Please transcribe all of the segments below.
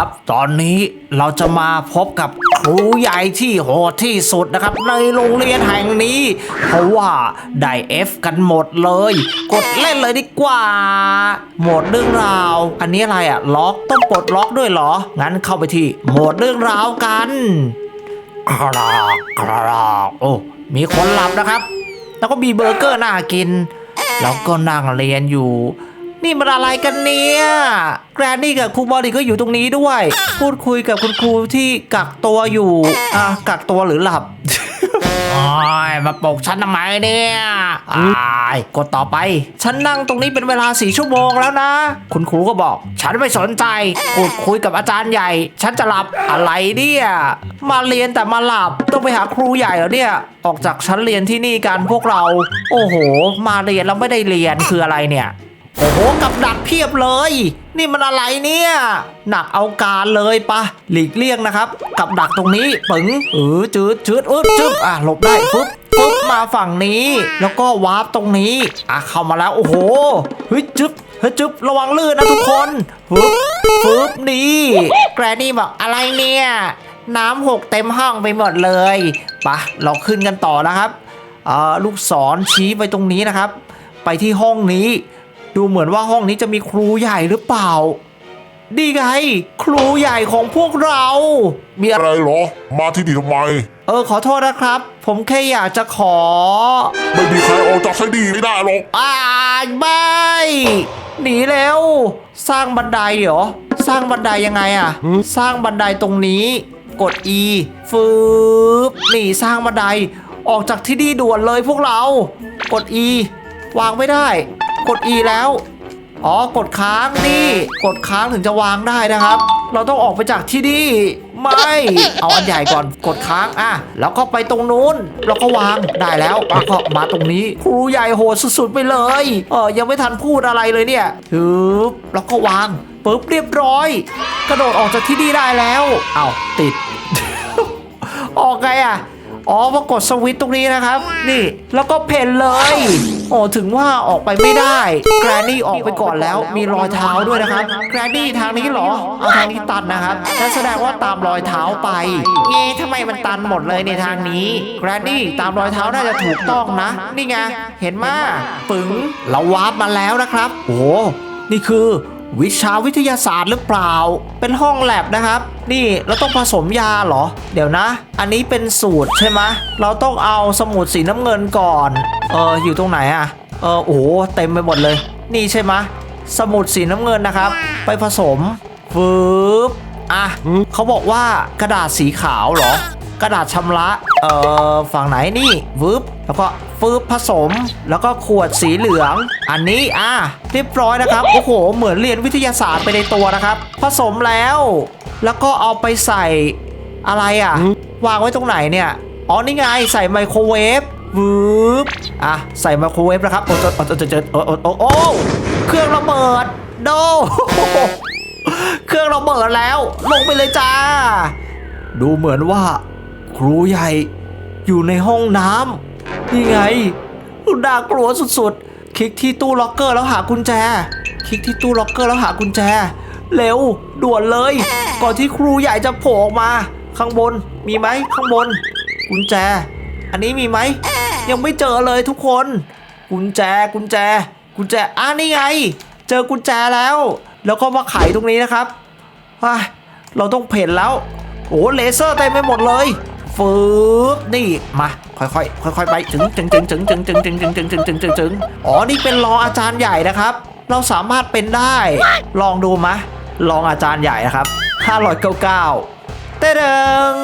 ครับ ตอนนี้เราจะมาพบกับครูใหญ่ที่โหดที่สุดนะครับ ในโรงเรียนแห่งนี้ เพราะว่าได้เอฟกันหมดเลย กดเล่นเลยดีกว่า โหมดเรื่องราว อันนี้อะไรอะล็อกต้องปลดล็อกด้วยเหรอ งั้นเข้าไปที่โหมดเรื่องราวกันครอกครอกโอ้มีคนหลับนะครับ แล้วก็มีเบอร์เกอร์น่ากิน แล้วก็นั่งเรียนอยู่ นี่มันอะไรกันเนี่ยแกรนนี่กับครูบอดี้ก็อยู่ตรงนี้ด้วย พูดคุยกับคุณครูที่กักตัวอยู่อะกักตัวหรือหลับ โอ้ยมาปลุกฉันทำไมเนี่ยอายกดต่อไป ฉันนั่งตรงนี้เป็นเวลาสี่ชั่วโมงแล้วนะ คุณครูก็บอก ฉันไม่สนใจพูดคุยกับอาจารย์ใหญ่ ฉันจะหลับอะไรเนี่ยมาเรียนแต่มาหลับต้องไปหาครูใหญ่เหรอเนี่ย ออกจากชั้นเรียนที่นี่กันพวกเรา โอ้โห มาเรียนแล้วไม่ได้เรียนคืออะไรเนี่ย โอ้โหกับดักเพียบเลย นี่มันอะไรเนี่ย หนักเอาการเลยปะหลีกเลี่ยงนะครับ กับดักตรงนี้ปึ๋งเออจืดจืดอึ๊บจึ๊บอะหลบได้ปึ๊บปึ๊บมาฝั่งนี้ แล้วก็วาร์ปตรงนี้ อะเข้ามาแล้วโอ้โหเฮ้ยจึ๊บเฮ้ยจึ๊บระวังลื่นนะทุกคนปึ๊บปึ๊บนี่แกรนี่บอกอะไรเนี่ย น้ำหกเต็มห้องไปหมดเลยปะเราขึ้นกันต่อนะครับเอ่อลูกศรชี้ไปตรงนี้นะครับ ไปที่ห้องนี้ ดูเหมือนว่าห้องนี้จะมีครูใหญ่หรือเปล่า ดีไง ครูใหญ่ของพวกเรา มีอะไรอะไรเหรอ มาที่นี่ทำไม เออขอโทษนะครับ ผมแค่อยากจะขอ ไม่มีใครออกจากไซดีไม่ได้หรอก อ่าไม่หนีเร็วสร้างบันไดเหรอ สร้างบันไดยังไงอะสร้างบันไดตรงนี้ กด E ฟืบนี่สร้างบันได ออกจากที่นี่ด่วนเลยพวกเรา กด E วางไม่ได้ กด E แล้ว อ๋อ กดค้างนี่ กดค้างถึงจะวางได้นะครับ เราต้องออกไปจากที่นี่ ไม่ เอาอันใหญ่ก่อน กดค้าง อะ แล้วก็ไปตรงนู้น แล้วก็วาง ได้แล้วแล้วก็มาตรงนี้ ครูใหญ่โหดสุดๆไปเลย เออยังไม่ทันพูดอะไรเลยเนี่ยปึ๊บแล้วก็วางปึ๊บเรียบร้อย กระโดดออกจากที่นี่ได้แล้ว เอาติด ออกไงอะ อ๋อพอกดสวิตช์ตรงนี้นะครับ นี่ แล้วก็เพนเลย โอ้ถึงว่าออกไปไม่ได้แกรนนี่ออกไปก่อนแล้วมีรอยเท้าด้วยนะครับแกรนนี่ทางนี้เหรอเอาทางนี้ตันนะครับนั่นแสดงว่าตามรอยเท้าไปเงี้ทำไมมันตันหมดเลยในทางนี้แกรนนี่ตามรอยเท้าน่าจะถูกต้องนะ นี่ไงเห็นมาปึ๋งเราวาร์ปมาแล้วนะครับ โอ้นี่คือ วิชาวิทยาศาสตร์หรือเปล่า เป็นห้องแลบนะครับ นี่เราต้องผสมยาเหรอ เดี๋ยวนะ อันนี้เป็นสูตรใช่ไหมเราต้องเอาสมุดสีน้ำเงินก่อน เอออยู่ตรงไหนอะเออโอ้โหเต็มไปหมดเลย นี่ใช่ไหมสมุดสีน้ำเงินนะครับ ไปผสมฟืบอะเขาบอกว่ากระดาษสีขาวเหรอ กระดาษชำระเอ่อฝั่งไหนนี่วืบแล้วก็ฟืบผสม แล้วก็ขวดสีเหลือง อันนี้อะเรียบร้อยนะครับโอ้โห เหมือนเรียนวิทยาศาสตร์ไปในตัวนะครับ ผสมแล้ว แล้วก็เอาไปใส่อะไรอะ วางไว้ตรงไหนเนี่ยอ๋อนี่ไงใส่ไมโครเวฟวืบอะใส่ไมโครเวฟนะครับโอ้โอ้โอ้โอ้โอ้โอ้เครื่องระเบิดโดเครื่องระเบิดแล้ว ลงไปเลยจ้า ดูเหมือนว่า ครูใหญ่อยู่ในห้องน้ำนี่ไงน่ากลัวสุดๆ คลิกที่ตู้ล็อกเกอร์แล้วหากุญแจ คลิกที่ตู้ล็อกเกอร์แล้วหากุญแจ เร็วด่วนเลย ก่อนที่ครูใหญ่จะโผล่ออกมา ข้างบนมีไหมข้างบน กุญแจ อันนี้มีไหมยังไม่เจอเลยทุกคน กุญแจกุญแจ กุญแจอ่านี่ไง เจอกุญแจแล้ว แล้วก็มาไขตรงนี้นะครับเราต้องเพ่นแล้วโอ้เลเซอร์เต็มไปหมดเลย ฟืบนี่มาค่อยๆค่อยๆไปถึงถึงถึงถึงถึงถึงถึงถึงถึงถึงถึงถึงถึงอ๋อนี่เป็นรองอาจารย์ใหญ่นะครับ เราสามารถเป็นได้ ลองดูมะรองอาจารย์ใหญ่นะครับ599เต้เดึง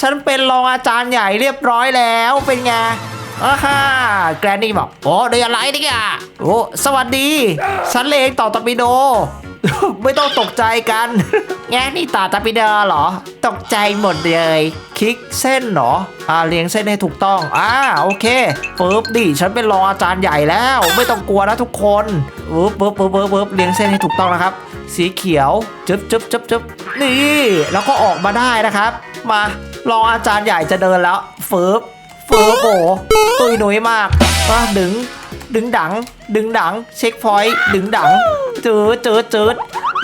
ฉันเป็นรองอาจารย์ใหญ่เรียบร้อยแล้วเป็นไงอ่าฮ่าแกรนนี่บอกโอ้เดี๋ยวอะไรนี่ยโอ้สวัสดี ฉันเลงต่อตอปิโด ไม่ต้องตกใจกันแงนี่ตาตาปิเดอร์เหรอ ตกใจหมดเลย คลิกเส้นเหรอ อ่าเรียงเส้นให้ถูกต้อง อ่าโอเคปึ๊บดิฉันเป็นรองอาจารย์ใหญ่แล้ว ไม่ต้องกลัวนะทุกคนปึ๊บปึ๊บปึ๊บปึ๊บปึ๊บเรียงเส้นให้ถูกต้องนะครับ สีเขียวจึ๊บจึ๊บจึ๊บจึ๊บนี่ แล้วก็ออกมาได้นะครับ มารองอาจารย์ใหญ่จะเดินแล้วฟืบฟืบโอ้ตุยหนุยมากอะดึง ดึงดัง ดึงดัง เช็คพอยต์ดึงดังเจืดจืดจืด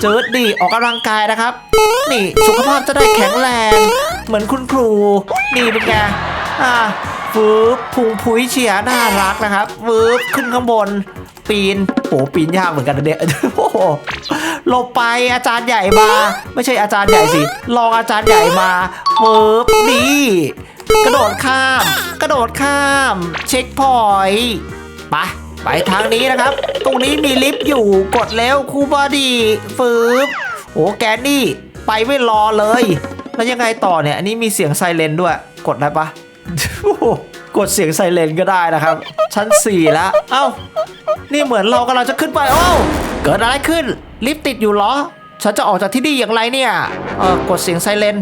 เจิดดีออกกำลังกายนะครับ นี่สุขภาพจะได้แข็งแรง เหมือนคุณครูนี่เป็นไงอ่าฟืบพุงพุ้ยเฉียน่ารักนะครับฟืบขึ้นข้างบน ปีนโอ้ปีนยากเหมือนกันนะเนี่ยโอ้โหหลบไปอาจารย์ใหญ่มา ไม่ใช่อาจารย์ใหญ่สิรองอาจารย์ใหญ่มาฟืบดีกระโดดข้าม กระโดดข้าม เช็คพอยต์ ไปไปทางนี้นะครับ ตรงนี้มีลิฟต์อยู่กดแล้วครูบอดีฟืบโอ้แกนี่ไปไม่รอเลย แล้วยังไงต่อเนี่ย อันนี้มีเสียงไซเรนด้วย กดได้ปะกดเสียงไซเรนก็ได้นะครับ ชั้น 4 แล้ว เอ้า นี่เหมือนเรากำลังจะขึ้นไปโอ้าเกิดอะไรขึ้น ลิฟต์ติดอยู่เหรอ ฉันจะออกจากที่นี่อย่างไรเนี่ย เออกดเสียงไซเรน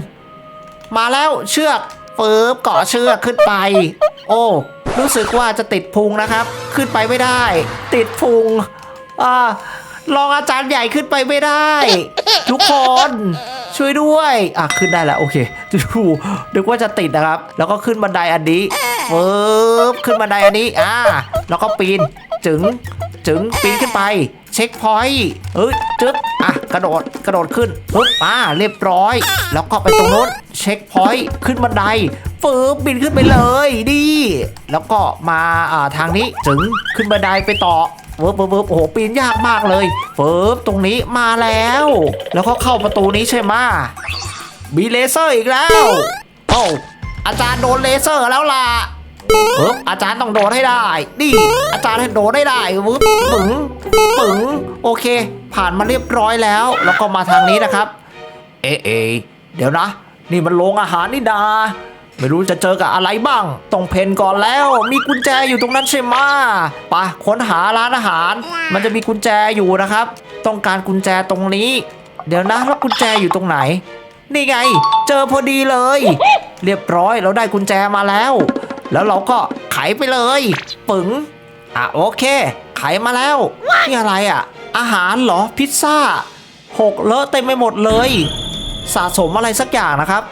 มาแล้วเชือก ฟืบเกาะเชือกขึ้นไป โอ้รู้สึกว่าจะติดพุงนะครับ ขึ้นไปไม่ได้ ติดพุงอ่ารองอาจารย์ใหญ่ขึ้นไปไม่ได้ ทุกคนช่วยด้วยอะขึ้นได้แล้วโอเคดูนึกว่าจะติดนะครับ แล้วก็ขึ้นบันไดอันนี้ฟืบขึ้นบันไดอันนี้อ่าแล้วก็ปีนจึงจึงปีนขึ้นไป ช็คพอยต์เอ้ยจึ๊บอะกระโดดกระโดดขึ้นปึ๊บอ่าเรียบร้อย แล้วก็ไปตรงโน้นเช็คพอยต์ขึ้นบันไดฟืบบินขึ้นไปเลยดีแล้วก็มาอ่าทางนี้จึงขึ้นบันไดไปต่อเวิร์บเวิร์บเวิร์บโอ้โหปีนยากมากเลยเฟิร์บตรงนี้มาแล้ว แล้วก็เข้าประตูนี้ใช่ไหมมีเลเซอร์อีกแล้วโอ้อาจารย์โดนเลเซอร์แล้วล่ะ เฟิร์บอาจารย์ต้องโดนให้ได้นี่อาจารย์ให้โดนให้ได้วึบปึ๋งปึ๋งโอเค ผ่านมาเรียบร้อยแล้ว แล้วก็มาทางนี้นะครับ เอะเอะเดี๋ยวนะ นี่มันโรงอาหารนี่นาไม่รู้จะเจอกับอะไรบ้างต้องเพนก่อนแล้ว มีกุญแจอยู่ตรงนั้นใช่ไหมไปะค้นหาร้านอาหาร มันจะมีกุญแจอยู่นะครับ ต้องการกุญแจตรงนี้ เดี๋ยวนะแล้วกุญแจอยู่ตรงไหน นี่ไง เจอพอดีเลย เรียบร้อยเราได้กุญแจมาแล้ว แล้วเราก็ไขไปเลยปึ๋งอะโอเค ไขมาแล้ว นี่อะไรอะ อาหารเหรอพิซซ่าหกเลอะเต็มไปหมดเลย สะสมอะไรสักอย่างนะครับ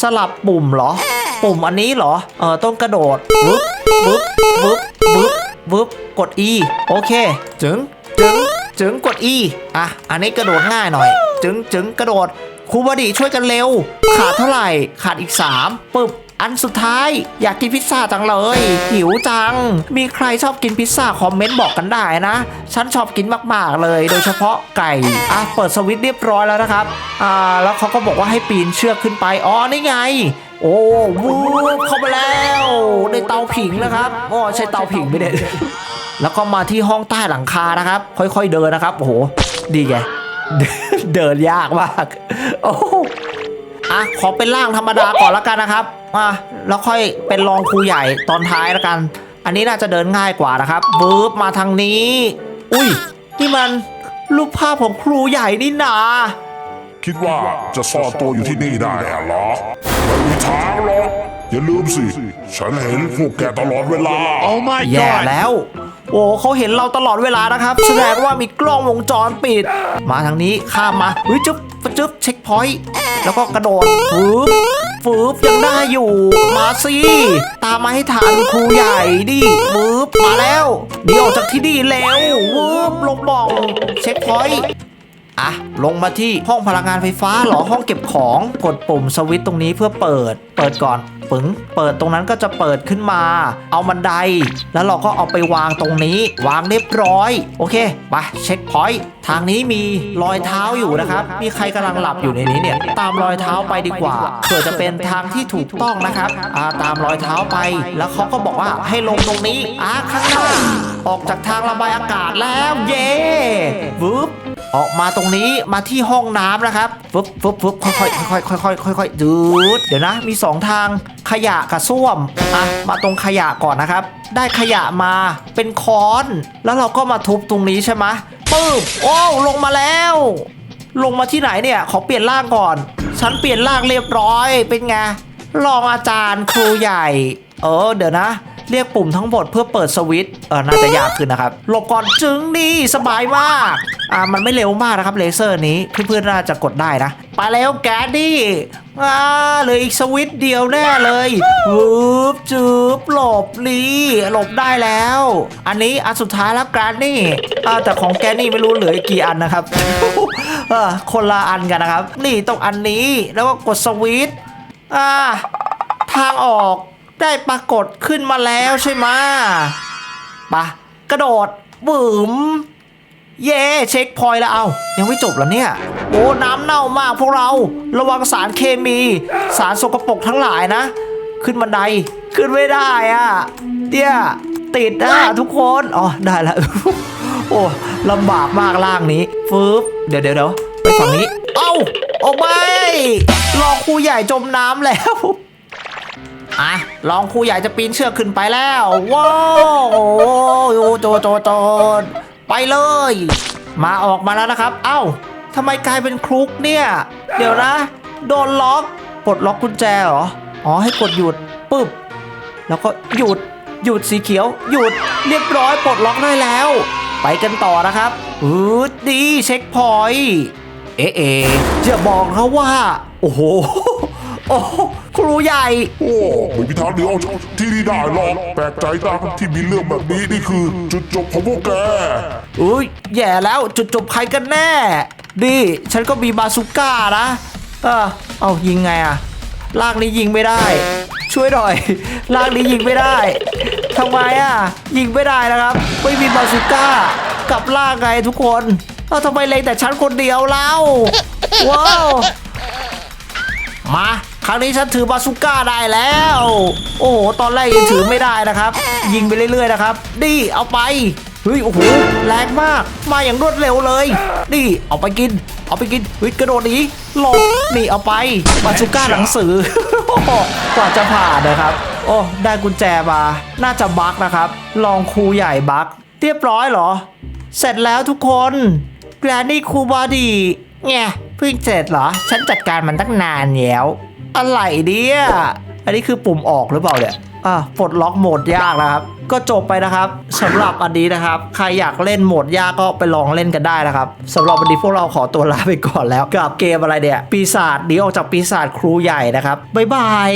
สลับปุ่มเหรอ ปุ่มอันนี้เหรอ เออต้องกระโดดวึบวึบวึบวึบวึบกด E โอเค จึงจึงจึงกด E อะ อันนี้กระโดดง่ายหน่อย จึงจึงกระโดด ครูบดีช่วยกันเร็ว ขาดเท่าไหร่ ขาดอีก3ปึ๊บอันสุดท้ายอยากกินพิซซ่าจังเลย หิวจัง มีใครชอบกินพิซซ่าคอมเมนต์บอกกันได้นะ ฉันชอบกินมากๆเลย โดยเฉพาะไก่ อะ เปิดสวิตช์เรียบร้อยแล้วนะครับ อ่า แล้วเขาก็บอกว่าให้ปีนเชือกขึ้นไป อ๋อ นี่ไง โอ้วูบเข้ามาแล้วในเตาผิงนะครับอ๋อใช่เตาผิงไม่ได้แล้วก็มาที่ห้องใต้หลังคานะครับ ค่อยๆเดินนะครับ โอ้โห ดีไง เดินยากมาก โอ้โหอะขอเป็นร่างธรรมดาก่อนแล้วกันนะครับอะแล้วค่อยเป็นรองครูใหญ่ตอนท้ายแล้วกัน อันนี้น่าจะเดินง่ายกว่านะครับบึ๊บมาทางนี้ อุ้ยนี่มันรูปภาพของครูใหญ่นี่นา คิดว่าจะซ่อนตัวอยู่ที่นี่ได้อะเหรอไม่มีทางหรอก อย่าลืมสิ ฉันเห็นพวกแกตลอดเวลา Oh my แย่ god! แล้ว โอ้เขาเห็นเราตลอดเวลานะครับ แสดงว่ามีกล้องวงจรปิด มาทางนี้ข้ามมาเฮ้ยจึ๊บจึ๊บเช็คพอยต์แล้วก็กระโดดฟืบฟืบยังได้อยู่ มาสิตามมาให้ทันครูใหญ่ดิฟืบมาแล้วหนีออกจากที่นี่แล้ววืบลงบ่องเช็คพอยต์ อะ ลงมาที่ห้องพลังงานไฟฟ้าเหรอห้องเก็บของกดปุ่มสวิตช์ตรงนี้เพื่อเปิด เปิดก่อนปึ๋งเปิดตรงนั้นก็จะเปิดขึ้นมา เอาบันได แล้วเราก็เอาไปวางตรงนี้ วางเรียบร้อย โอเคไปเช็คพอยต์ทางนี้มีรอยเท้าอยู่นะครับ มีใครกำลังหลับอยู่ในนี้เนี่ย ตามรอยเท้าไปดีกว่าเผื่อจะเป็นทางที่ถูกต้องนะครับอ่าตามรอยเท้าไป แล้วเขาก็บอกว่าให้ลงตรงนี้อ่าข้างหน้าออกจากทางระบายอากาศแล้ว เย้วึบ ออกมาตรงนี้มาที่ห้องน้ำนะครับฟึบฟึบฟึบค่อยๆค่อยๆค่อยๆค่อยๆดูดเดี๋ยวนะ มีสองทางขยะกับส้วมอะมาตรงขยะก่อนนะครับ ได้ขยะมาเป็นค้อน แล้วเราก็มาทุบตรงนี้ใช่ไหมปึ๊บโอ้วลงมาแล้ว ลงมาที่ไหนเนี่ยขอเปลี่ยนร่างก่อน ฉันเปลี่ยนร่างเรียบร้อยเป็นไงรองอาจารย์ครูใหญ่ เออเดี๋ยวนะ เรียกปุ่มทั้งหมดเพื่อเปิดสวิตช์เออน่าจะยากขึ้นนะครับหลบก่อนจึงนี่สบายมากอ่ามันไม่เร็วมากนะครับเลเซอร์นี้เพื่อนๆน่าจะกดได้นะ ไปแล้วแกดดี้อ่าเหลืออีกสวิตช์เดียวแน่เลยวูบจืบหลบนี่หลบได้แล้ว อันนี้อันสุดท้ายแล้วแกดนี่อ่าแต่ของแกนี่ไม่รู้เหลือกกี่อันนะครับเออคนละอันกันนะครับ นี่ต้องอันนี้แล้วก็กดสวิตช์อ่าทางออก ได้ปรากฏขึ้นมาแล้วใช่ไหมปะกระโดดบึ๋มเย่เช็คพอยแล้วเอายังไม่จบแล้วเนี่ย โอ้น้ำเน่ามากพวกเราระวังสารเคมี สารสกปรกทั้งหลายนะ ขึ้นบันไดขึ้นไม่ได้อะเนี่ยติดนะทุกคนอ๋อได้แล้วโอ้ลำบากมากล่างนี้ฟึบเดี๋ยวเดี๋ยวเดี๋ยวไปฝั่งนี้ เอ้าออกไปรอครูใหญ่จมน้ำแล้ว อะลองครูใหญ่จะปีนเชือกขึ้นไปแล้วว้าวโอ้โหโจโจโจไปเลย มาออกมาแล้วนะครับ เอ้าทำไมกลายเป็นครุกเนี่ย เดี๋ยวนะ โดนล็อกปลดล็อกกุญแจเหรออ๋อให้กดหยุดปึ๊บแล้วก็หยุดหยุดสีเขียว หยุดเรียบร้อยปลดล็อกได้แล้ว ไปกันต่อนะครับอืดดีเช็คพอยต์เอ๊ะเอ๊จะบอกเขาว่า โอ้โหโอ้ ครูใหญ่ โอ้ไม่มีทางเดียวเอาที่นี่ได้หรอกแปลกใจจังที่มีเรื่องแบบนี้นี่คือ จุดจบของพวกแก อุ้ยแย่แล้วจุดจบใครกันแน่ ดิฉันก็มีบาซูก้านะเออเอายิงไงอะลากนี้ยิงไม่ได้ ช่วยหน่อย ลากนี้ยิงไม่ได้ทำไมอะยิงไม่ได้นะครับ ไม่มีบาซูก้ากลับลากไงทุกคนเอ้าทำไมเล็งแต่ฉันคนเดียวเล่าว้าวมา ครั้งนี้ฉันถือบาซูก้าได้แล้ว โอ้โห ตอนแรกยังถือไม่ได้นะครับ ยิงไปเรื่อยๆนะครับดีเอาไป เฮ้ย โอ้โห แรงมาก มาอย่างรวดเร็วเลยนี่เอาไปกิน เอาไปกินเฮ้ยกระโดดหนีหลบนี่เอาไปบาซูก้าหนังสือกว่าจะผ่านนะครับ โอ้ได้กุญแจมา น่าจะบั๊กนะครับ ลองครูใหญ่บั๊กเรียบร้อยเหรอ เสร็จแล้วทุกคนแกรนนี่ครูบอดีไงเพิ่งเสร็จเหรอ ฉันจัดการมันตั้งนานแล้ว อะไรเนี่ยอันนี้คือปุ่มออกหรือเปล่าเนี่ยอะปลดล็อกโหมดยากนะครับ ก็จบไปนะครับสำหรับอันนี้นะครับ ใครอยากเล่นโหมดยากก็ไปลองเล่นกันได้นะครับสำหรับวันนี้พวกเราขอตัวลาไปก่อนแล้ว กับเกมอะไรเนี่ย ปีศาจหนีออกจากปีศาจครูใหญ่นะครับบ๊ายบาย